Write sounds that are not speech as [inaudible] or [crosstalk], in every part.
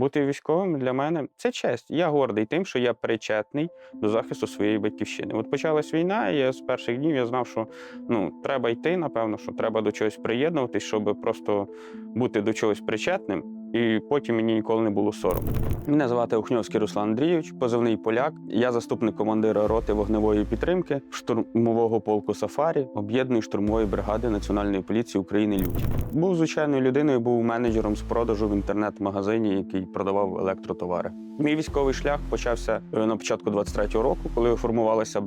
Бути військовим для мене це честь. Я гордий тим, що я причетний до захисту своєї батьківщини. От почалась війна, і я з перших днів я знав, що ну треба йти, напевно, що треба до чогось приєднуватись, щоб просто бути до чогось причетним. І потім мені ніколи не було соромно. Мене звати Ухньовський Руслан Андрійович, позивний поляк. Я заступник командира роти вогневої підтримки штурмового полку Сафарі, об'єднаної штурмової бригади Національної поліції України Люті. Був звичайною людиною, був менеджером з продажу в інтернет-магазині, який продавав електротовари. Мій військовий шлях почався е, на початку 23-го року, коли формувалася е,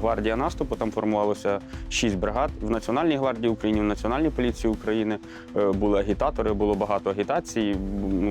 гвардія наступу. Там формувалося шість бригад в Національній гвардії України, в Національній поліції України. Е, Були агітатори, було багато агітації,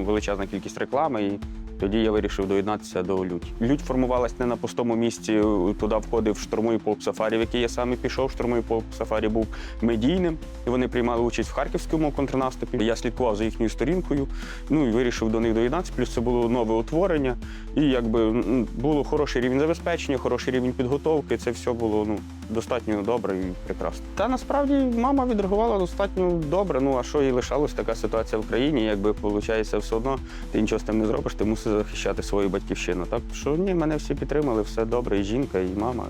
величезна кількість реклами. Тоді я вирішив доєднатися до Людь. Людь формувалась не на пустому місці. Туди входив штурмовий полк Сафарі, в який я саме пішов. Штурмовий полк Сафарі був медійним, і вони приймали участь в харківському контрнаступі. Я слідкував за їхньою сторінкою. Ну і вирішив до них доєднатися. Плюс це було нове утворення, і якби було хороший рівень забезпечення, хороший рівень підготовки. Це все було ну достатньо добре і прекрасно. Та насправді мама відреагувала достатньо добре. Ну а що їй лишалось така ситуація в країні? Якби виходить, все одно ти нічого з тим не зробиш, ти мусиш захищати свою батьківщину. Так що ні, мене всі підтримали, все добре, і жінка, і мама.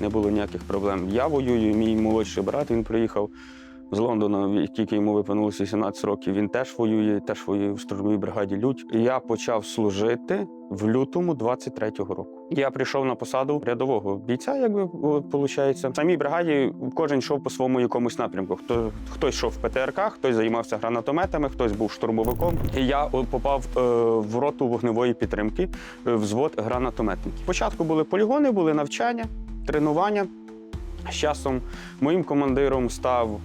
Не було ніяких проблем. Я воюю, мій молодший брат він приїхав з Лондона, як тільки йому виповнилося 18 років. Він теж воює, теж воює в штурмовій бригаді Людь. І я почав служити в лютому 23-го року. Я прийшов на посаду рядового бійця, якби виходить. В самій бригаді кожен йшов по своєму якомусь напрямку. Хто хтось йшов в ПТРК, хтось займався гранатометами, хтось був штурмовиком. І я попав е, в роту вогневої підтримки, е, взвод гранатометників. Спочатку були полігони, були навчання, тренування. З часом моїм командиром став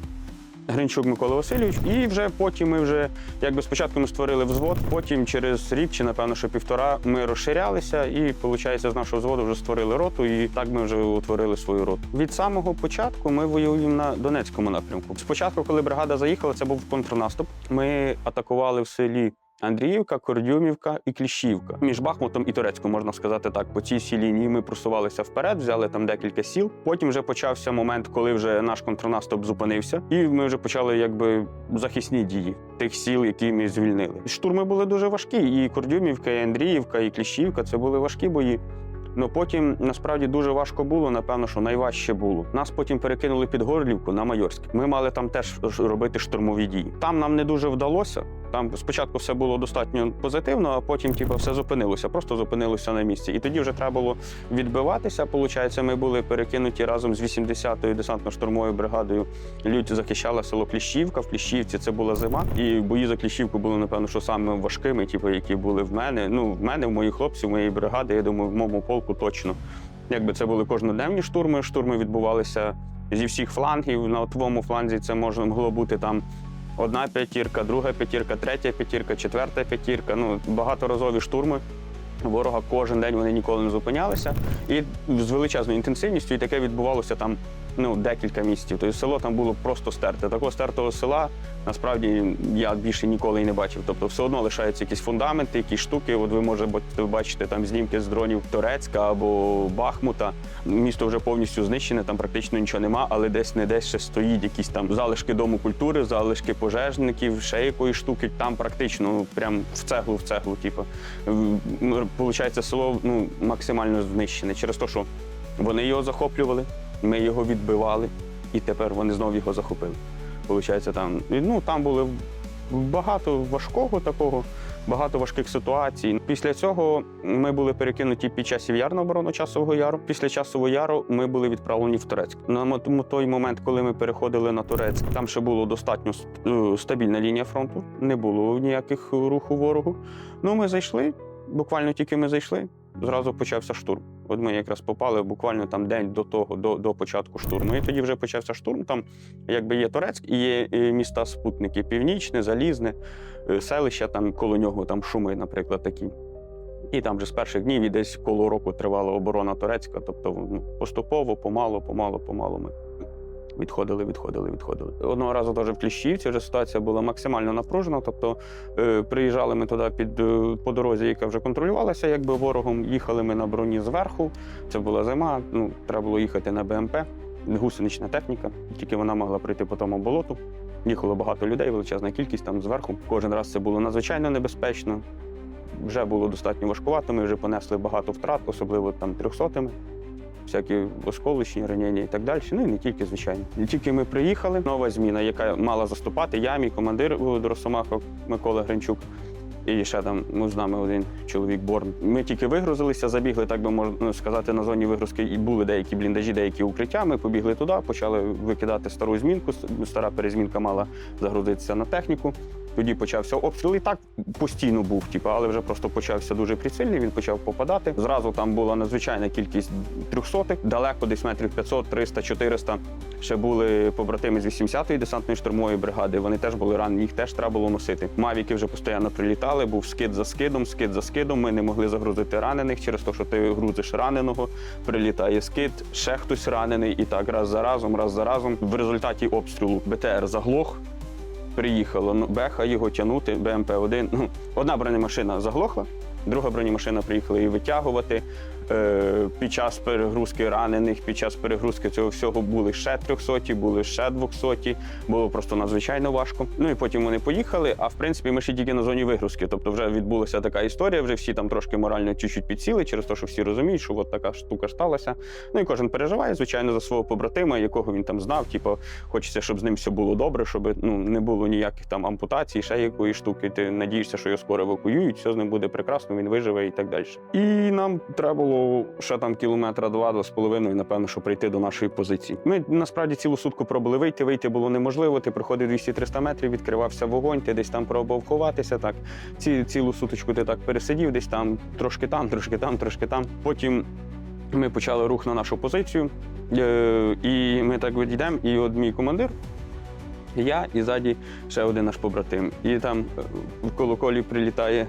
Гринчук Микола Васильович, і вже потім ми вже якби спочатку ми створили взвод, потім через рік чи напевно що півтора ми розширялися, і виходить, з нашого взводу вже створили роту, і так ми вже утворили свою роту. Від самого початку ми воюємо на Донецькому напрямку. Спочатку, коли бригада заїхала, це був контрнаступ. Ми атакували в селі. Андріївка, Кордюмівка і Кліщівка. Між Бахмутом і Турецьком, можна сказати так. По цій всій лінії ми просувалися вперед, взяли там декілька сіл. Потім вже почався момент, коли вже наш контрнаступ зупинився, і ми вже почали якби захисні дії тих сіл, які ми звільнили. Штурми були дуже важкі. І Кордюмівка, і Андріївка, і Кліщівка це були важкі бої. Ну потім насправді дуже важко було. Напевно, що найважче було. Нас потім перекинули під Горлівку на Майорськ. Ми мали там теж робити штурмові дії. Там нам не дуже вдалося. Там спочатку все було достатньо позитивно, а потім типу, все зупинилося, просто зупинилося на місці. І тоді вже треба було відбиватися. Получається, ми були перекинуті разом з 80-ю десантно-штурмовою бригадою. Людь захищала село Кліщівка. В Кліщівці це була зима. І бої за Кліщівку були, напевно, що саме важкими, типу, які були в мене. Ну, в мене, в моїх хлопців, в моєї бригади, я думаю, в моєму полку точно. Якби це були кожноденні штурми. Штурми відбувалися зі всіх флангів. На твоєму фланзі це можна могло бути там одна п'ятірка, друга п'ятірка, третя п'ятірка, четверта п'ятірка. Ну, багаторазові штурми. Ворога кожен день вони ніколи не зупинялися. І з величезною інтенсивністю, і таке відбувалося там ну, декілька місяців. Тобто село там було просто стерте. Такого стертого села насправді я більше ніколи і не бачив. Тобто, все одно лишаються якісь фундаменти, якісь штуки. От ви можете бачити там знімки з дронів Турецька або Бахмута. Місто вже повністю знищене, там практично нічого нема, але десь не десь ще стоїть якісь там залишки дому культури, залишки пожежників, ще якоїсь штуки. Там практично ну, прям в цеглу, в цеглу, типу. Получається, село ну, максимально знищене через те, що вони його захоплювали, ми його відбивали, і тепер вони знову його захопили. Получається, там, ну, там було багато важкого такого, багато важких ситуацій. Після цього ми були перекинуті під часів яр на оборону часового яру. Після часового яру ми були відправлені в Турецьк. На той момент, коли ми переходили на Турецьк, там ще було достатньо е, стабільна лінія фронту, не було ніяких руху ворогу. Ну, ми зайшли. Буквально тільки ми зайшли, зразу почався штурм. От ми якраз попали буквально там день до того, до, до початку штурму. І тоді вже почався штурм. Там якби є Турецьк і є міста спутники Північне, Залізне, е, селища там коло нього, там шуми, наприклад, такі. І там вже з перших днів і десь коло року тривала оборона Турецька. Тобто ну, поступово, помалу, помалу, помалу ми відходили, відходили, відходили. Одного разу теж в Кліщівці вже ситуація була максимально напружена. Тобто е, приїжджали ми туди під е, по дорозі, яка вже контролювалася, якби ворогом. Їхали ми на броні зверху. Це була зима. Ну треба було їхати на БМП, гусенична техніка. Тільки вона могла пройти по тому болоту. Їхало багато людей, величезна кількість там зверху. Кожен раз це було надзвичайно небезпечно. вже було достатньо важкувато. Ми вже понесли багато втрат, особливо там трьохсотими. Всякі осколочні ранення і так далі. Ну і не тільки, звичайно. І тільки ми приїхали, нова зміна, яка мала заступати. Я, мій командир Володимир Микола Гринчук. І ще там ну, з нами один чоловік Борн. Ми тільки вигрузилися, забігли, так би можна сказати, на зоні вигрузки. І були деякі бліндажі, деякі укриття. Ми побігли туди, почали викидати стару змінку. Стара перезмінка мала загрузитися на техніку. Тоді почався обстріл. І так постійно був, типу, але вже просто почався дуже прицільний. Він почав попадати. Зразу там була надзвичайна кількість трьохсотих, далеко, десь метрів 500, 300, 400. Ще були побратими з 80-ї десантної штурмової бригади. Вони теж були ранені, їх теж треба було носити. Мавіки вже постійно прилітали, був скид за скидом, скид за скидом. Ми не могли загрузити ранених через те, що ти грузиш раненого, прилітає скид, ще хтось ранений, і так раз за разом, раз за разом. В результаті обстрілу БТР заглох. Приїхало ну, Беха його тягнути, БМП-1. Ну, одна бронемашина заглохла, друга бронемашина приїхала її витягувати. Е, під час перегрузки ранених, під час перегрузки цього всього були ще 300, були ще 200, було просто надзвичайно важко. Ну і потім вони поїхали. А в принципі, ми ще тільки на зоні вигрузки. Тобто, вже відбулася така історія. Вже всі там трошки морально чуть-чуть підсіли, через те, що всі розуміють, що от така штука сталася. Ну і кожен переживає, звичайно, за свого побратима, якого він там знав. Типу, хочеться, щоб з ним все було добре, щоб ну не було ніяких там ампутацій, ще якоїсь штуки. Ти надієшся, що його скоро евакуюють, все з ним буде прекрасно, він виживе і так далі. І нам треба було ще там кілометра два-два з половиною, напевно, щоб прийти до нашої позиції. Ми насправді цілу сутку пробували вийти. Вийти було неможливо. Ти проходив 200-300 метрів, відкривався вогонь, ти десь там пробував ховатися. Так Ці, цілу суточку ти так пересидів, десь там трошки там, трошки там, трошки там. Потім ми почали рух на нашу позицію. Е, і ми так відійдемо. І от мій командир. Я і ззаді ще один наш побратим. І там е, коло колі прилітає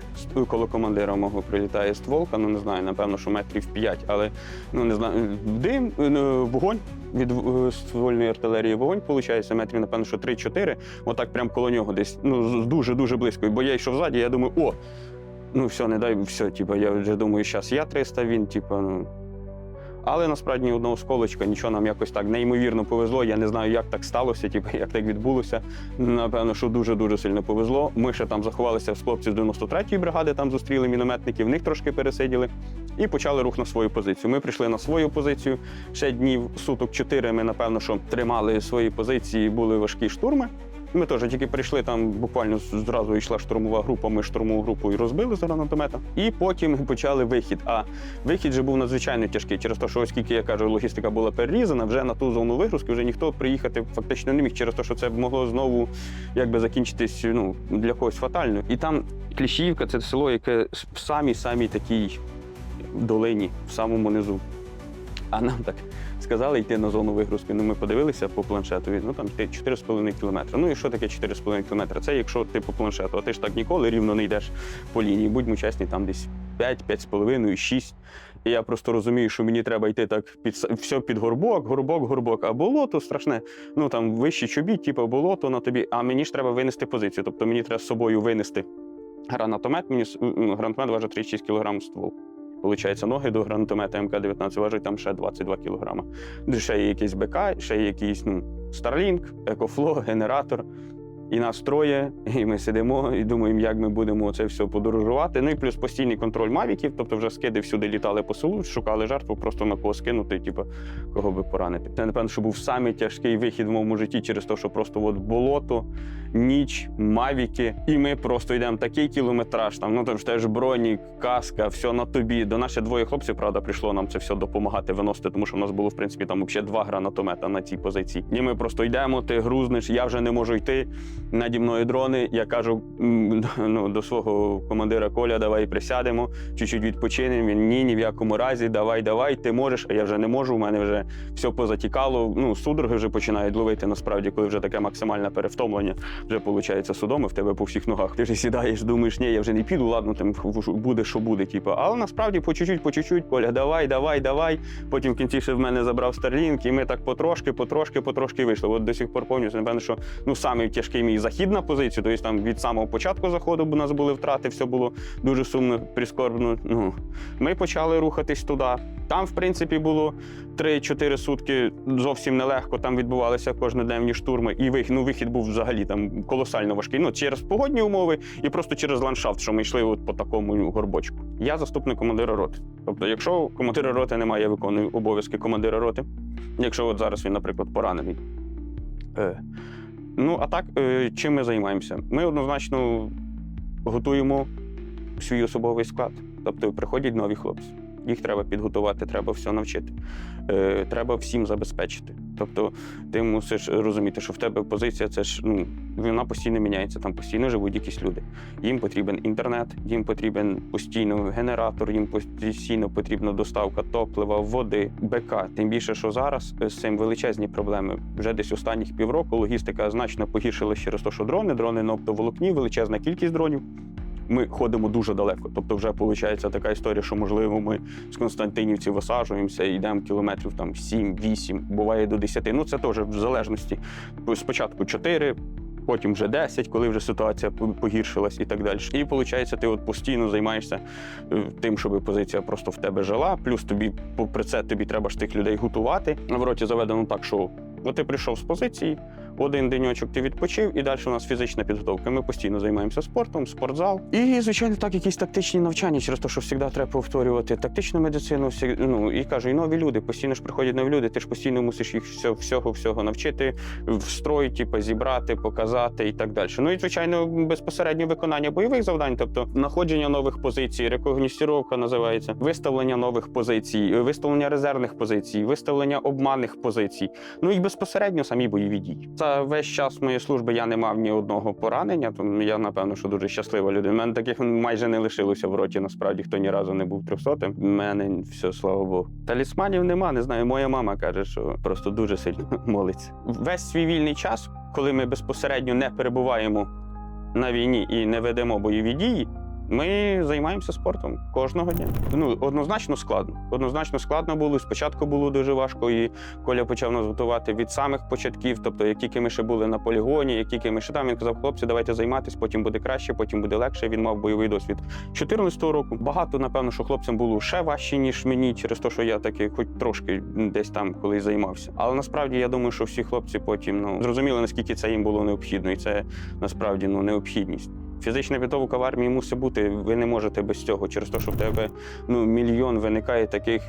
коло командира мого прилітає стволка. Ну не знаю, напевно, що метрів 5, але ну не знаю. Дим, е, ну, вогонь від е, ствольної артилерії. Вогонь виходить, метрів, напевно, що 3-4. Отак прямо коло нього десь. Ну, дуже дуже близько. Бо я йшов ззаді, я думаю, о, ну все, не дай все. Типу, я вже думаю, зараз я 300, він, типу, ну. Але насправді одного сколочка, нічого нам якось так неймовірно повезло. Я не знаю, як так сталося, типу, як так відбулося. Напевно, що дуже-дуже сильно повезло. Ми ще там заховалися з хлопців з 93-ї бригади, там зустріли мінометників, в них трошки пересиділи і почали рух на свою позицію. Ми прийшли на свою позицію. Ще днів суток чотири ми, напевно, що тримали свої позиції, були важкі штурми. Ми теж тільки прийшли там, буквально зразу йшла штурмова група. Ми штурмову групу і розбили з гранатомета. І потім почали вихід. А вихід же був надзвичайно тяжкий через те, що оскільки я кажу, логістика була перерізана, вже на ту зону вигрузки вже ніхто приїхати фактично не міг через те, що це могло знову якби закінчитись ну, для когось фатально. І там Кліщівка це село, яке в самій самій такій долині, в самому низу. А нам так сказали йти на зону вигрузки. Ну, ми подивилися по планшету. Ну там йти 4,5 кілометри. Ну і що таке 4,5 кілометри? Це якщо ти по планшету, а ти ж так ніколи рівно не йдеш по лінії. Будьмо чесні, там десь 5, 5,5, 6. І я просто розумію, що мені треба йти так під все під горбок, горбок, горбок. А болото страшне. Ну там вищі чобіт, типу болото на тобі. А мені ж треба винести позицію. Тобто мені треба з собою винести гранатомет. Мені гранатомет важить 36 кг ствол. Получається, ноги до гранатомета МК-19 важить там ще 22 кілограма. Ще є якийсь БК, ще є якийсь ну, Starlink, Екофло, генератор. І нас троє, і ми сидимо і думаємо, як ми будемо це все подорожувати. Ну і плюс постійний контроль мавіків, тобто вже скиди всюди літали по селу, шукали жертву, просто на кого скинути, типу, кого би поранити. Це, напевно, що був самий тяжкий вихід в моєму житті через те, що просто от болото, ніч, мавіки, і ми просто йдемо такий кілометраж. Там ну там ж теж бронік, каска, все на тобі. До нас двоє хлопців, правда, прийшло нам це все допомагати виносити, тому що в нас було в принципі там ще два гранатомета на цій позиції. І ми просто йдемо, ти грузнеш, я вже не можу йти. Наді мною дрони. Я кажу ну, до свого командира Коля, давай присядемо, чуть-чуть відпочинемо. Він ні, ні в якому разі, давай, давай, ти можеш, а я вже не можу. У мене вже все позатікало. Ну, судороги вже починають ловити насправді, коли вже таке максимальне перевтомлення вже виходить судоми в тебе по всіх ногах. Ти ж сідаєш, думаєш, ні, я вже не піду, ладно, там буде, що буде. Типу. Але насправді по чуть-чуть, по чуть-чуть, Коля, давай, давай, давай. Потім в кінці ще в мене забрав Starlink, і ми так потрошки, потрошки, потрошки вийшли. От до сих пор пам'ятаю, напевно, що ну самий тяжкий мій захід на позицію. Тобто там від самого початку заходу у нас були втрати, все було дуже сумно, прискорбно. Ну, ми почали рухатись туди. Там, в принципі, було 3-4 сутки зовсім нелегко. Там відбувалися кожноденні штурми, і вихід, ну, вихід був взагалі там колосально важкий. Ну, через погодні умови і просто через ландшафт, що ми йшли от по такому горбочку. Я заступник командира роти. Тобто, якщо командира роти немає, я виконую обов'язки командира роти. Якщо от зараз він, наприклад, поранений. Ну, а так, е, чим ми займаємося? Ми однозначно готуємо свій особовий склад. Тобто приходять нові хлопці. Їх треба підготувати, треба все навчити. Е, треба всім забезпечити. Тобто, ти мусиш розуміти, що в тебе позиція це ж ну, вона постійно міняється, там постійно живуть якісь люди. Їм потрібен інтернет, їм потрібен постійно генератор, їм постійно потрібна доставка топлива, води, БК. Тим більше, що зараз з цим величезні проблеми. Вже десь останніх півроку логістика значно погіршила через те, що дрони, дрони на оптоволокні, величезна кількість дронів. Ми ходимо дуже далеко. Тобто, вже виходить така історія, що можливо ми з Константинівці висаджуємося і йдемо кілометрів там 7-8, буває до 10. Ну це теж в залежності. Спочатку 4, потім вже 10, коли вже ситуація погіршилась і так далі. І виходить, ти от постійно займаєшся е, тим, щоб позиція просто в тебе жила. Плюс тобі, попри це, тобі треба ж тих людей готувати. В роті заведено так, що от ти прийшов з позиції. Один денечок ти відпочив, і далі у нас фізична підготовка. Ми постійно займаємося спортом, спортзал. І, звичайно, так, якісь тактичні навчання, через те, що завжди треба повторювати тактичну медицину. всі- Ну і кажу, і нові люди. Постійно ж приходять нові люди. Ти ж постійно мусиш їх всього, всього, всього навчити, встроїти, типу, зібрати, показати і так далі. Ну і звичайно, безпосередньо виконання бойових завдань, тобто знаходження нових позицій, рекогністіровка називається, виставлення нових позицій, виставлення резервних позицій, виставлення обманних позицій. Ну і безпосередньо самі бойові дії. За весь час моєї служби я не мав ні одного поранення. Тому я напевно, що дуже щаслива людина. У мене таких майже не лишилося в роті. Насправді хто ні разу не був трьохсотим. У мене все, слава Богу. Талісманів нема, не знаю. Моя мама каже, що просто дуже сильно [laughs] молиться. Весь свій вільний час, коли ми безпосередньо не перебуваємо на війні і не ведемо бойові дії. Ми займаємося спортом кожного дня. Ну однозначно складно. Однозначно складно було. Спочатку було дуже важко, і Коля почав нас готувати від самих початків. Тобто, як тільки ми ще були на полігоні, як тільки ми ще там, він казав, хлопці, давайте займатися, потім буде краще, потім буде легше. Він мав бойовий досвід. 14-го року багато, напевно, що хлопцям було ще важче, ніж мені, через те, що я таки, хоч трошки десь там колись займався. Але насправді я думаю, що всі хлопці потім ну зрозуміли, наскільки це їм було необхідно, і це насправді ну необхідність. Фізична підготовка в армії мусить бути. Ви не можете без цього, через те, що в тебе ну мільйон виникає таких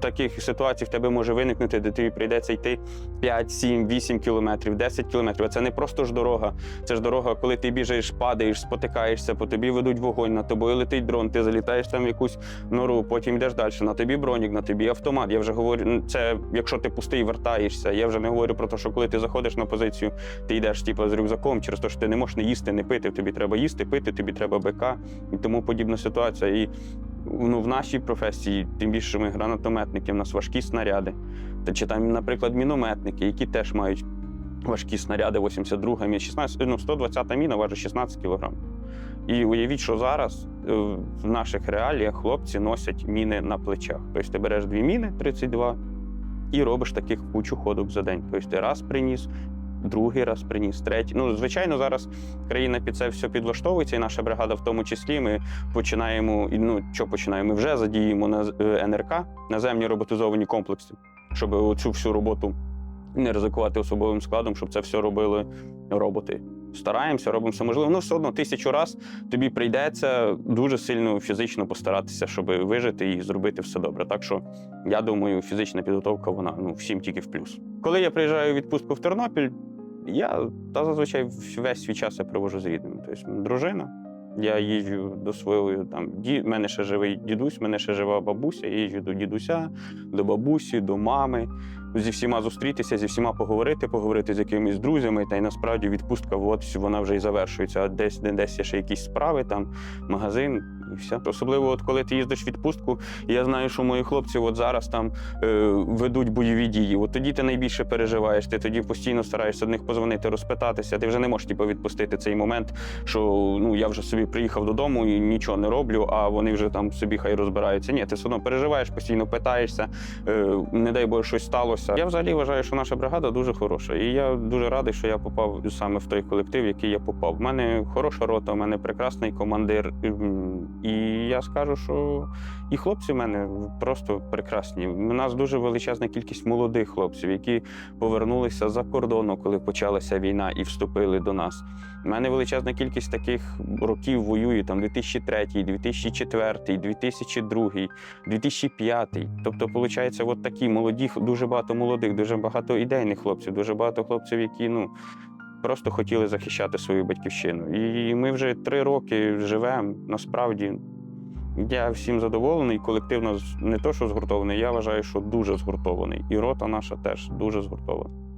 таких ситуацій. В тебе може виникнути, де тобі прийдеться йти 5, 7, 8 кілометрів, 10 кілометрів. Це не просто ж дорога. Це ж дорога, коли ти біжиш, падаєш, спотикаєшся, по тобі ведуть вогонь, на тобою летить дрон, ти залітаєш там в якусь нору, потім йдеш далі. На тобі бронік, на тобі автомат. Я вже говорю, ну, це якщо ти пустий, вертаєшся. Я вже не говорю про те, що коли ти заходиш на позицію, ти йдеш типу, з рюкзаком, через те, що ти не можеш не їсти, не пити. Тобі треба їсти, пити, тобі треба БК і тому подібна ситуація. І ну, в нашій професії, тим більше ми гранатометники, в нас важкі снаряди. Та чи там, наприклад, мінометники, які теж мають важкі снаряди, 82 міна, 16, ну, 120 міна важить 16 кг. І уявіть, що зараз е, в наших реаліях хлопці носять міни на плечах. Тобто ти береш дві міни 32 і робиш таких кучу ходок за день. Тобто ти раз приніс, другий раз приніс, третій. Ну, звичайно, зараз країна під це все підлаштовується, і наша бригада в тому числі. Ми починаємо, і, ну що починаємо? Ми вже задіємо на е, НРК, наземні роботизовані комплекси, щоб оцю всю роботу не ризикувати особовим складом, щоб це все робили роботи. Стараємося, робимо все можливе. Ну, все одно тисячу раз тобі прийдеться дуже сильно фізично постаратися, щоб вижити і зробити все добре. Так що я думаю, фізична підготовка вона ну всім тільки в плюс. Коли я приїжджаю у відпустку в Тернопіль, я та зазвичай весь свій час я провожу з рідними. Тобто дружина. Я їжджу до своєї там ді... мене ще живий дідусь, мене ще жива бабуся. Я їжджу до дідуся, до бабусі, до мами. Зі всіма зустрітися, зі всіма поговорити, поговорити з якимись друзями. Та й насправді відпустка от вона вже і завершується. А десь де десь є ще якісь справи, там магазин. І все. Особливо, от коли ти їздиш в відпустку, я знаю, що мої хлопці от зараз там е, ведуть бойові дії. От тоді ти найбільше переживаєш. Ти тоді постійно стараєшся до них позвонити, розпитатися. Ти вже не можеш типу, відпустити цей момент, що ну я вже собі приїхав додому і нічого не роблю, а вони вже там собі хай розбираються. Ні, ти все одно переживаєш, постійно питаєшся. Е, не дай Боже, щось сталося. Я взагалі вважаю, що наша бригада дуже хороша. І я дуже радий, що я попав саме в той колектив, який я попав. У мене хороша рота, у мене прекрасний командир. І я скажу, що і хлопці в мене просто прекрасні. У нас дуже величезна кількість молодих хлопців, які повернулися за кордону, коли почалася війна, і вступили до нас. У мене величезна кількість таких років воює, там 2003, 2004, 2002, 2005. Тобто, виходить, от такі молоді, дуже багато молодих, дуже багато ідейних хлопців, дуже багато хлопців, які ну. Просто хотіли захищати свою батьківщину. І ми вже три роки живемо. Насправді, я всім задоволений. Колективно не то, що згуртований, я вважаю, що дуже згуртований. І рота наша теж дуже згуртована.